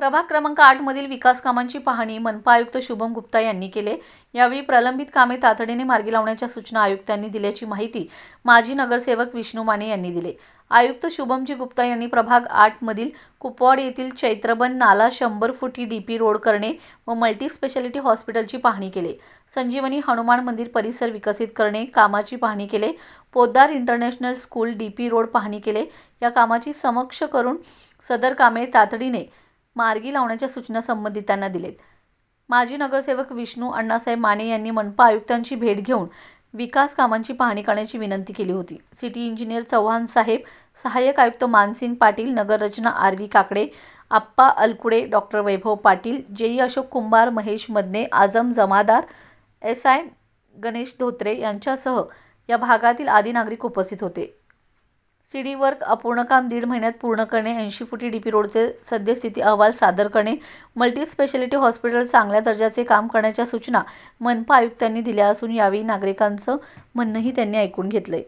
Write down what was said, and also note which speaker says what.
Speaker 1: प्रभाग क्रमांक आठ मधील विकास कामांची पाहणी मनपा आयुक्त शुभम गुप्ता यांनी केले. यावेळी प्रलंबित कामे तातडीने मार्गी लावण्याच्या सूचना आयुक्तांनी दिल्याची माहिती माजी नगरसेवक विष्णू माने यांनी दिले. आयुक्त शुभमजी गुप्ता यांनी प्रभाग आठ मधील कुपवाड येथील चैत्रबन नाला शंभर फुटी डीपी रोड करणे व मल्टी स्पेशालिटी हॉस्पिटलची पाहणी केले. संजीवनी हनुमान मंदिर परिसर विकसित करणे कामाची पाहणी केले. Poddar international school DP road पाहणी केले. या कामाची समक्ष करून सदर कामे तातडीने मार्गी लावण्याच्या सूचना संबंधितांना दिलेत. माजी नगरसेवक विष्णू अण्णासाहेब माने यांनी मनपा आयुक्तांची भेट घेऊन विकास कामांची पाहणी करण्याची विनंती केली होती. सिटी इंजिनियर चव्हाण साहेब सहाय्यक आयुक्त मानसिंग पाटील नगररचना R V Kakade Appa Alkude doctor Vaibhav Patil JE Ashok Kumbhar Mahesh Madane Azam Jamadar S I Ganesh Dhotre यांच्यासह या भागातील आदी नागरिक उपस्थित होते. सी डी वर्क अपूर्ण काम दीड महिन्यात पूर्ण करणे ऐंशी फुटी डी पी रोडचे सद्यस्थिती अहवाल सादर करणे मल्टी स्पेशालिटी हॉस्पिटल चांगल्या दर्जाचे काम करण्याच्या सूचना मनपा आयुक्तांनी दिल्या असून यावेळी नागरिकांचं म्हणणंही त्यांनी ऐकून घेतलंय.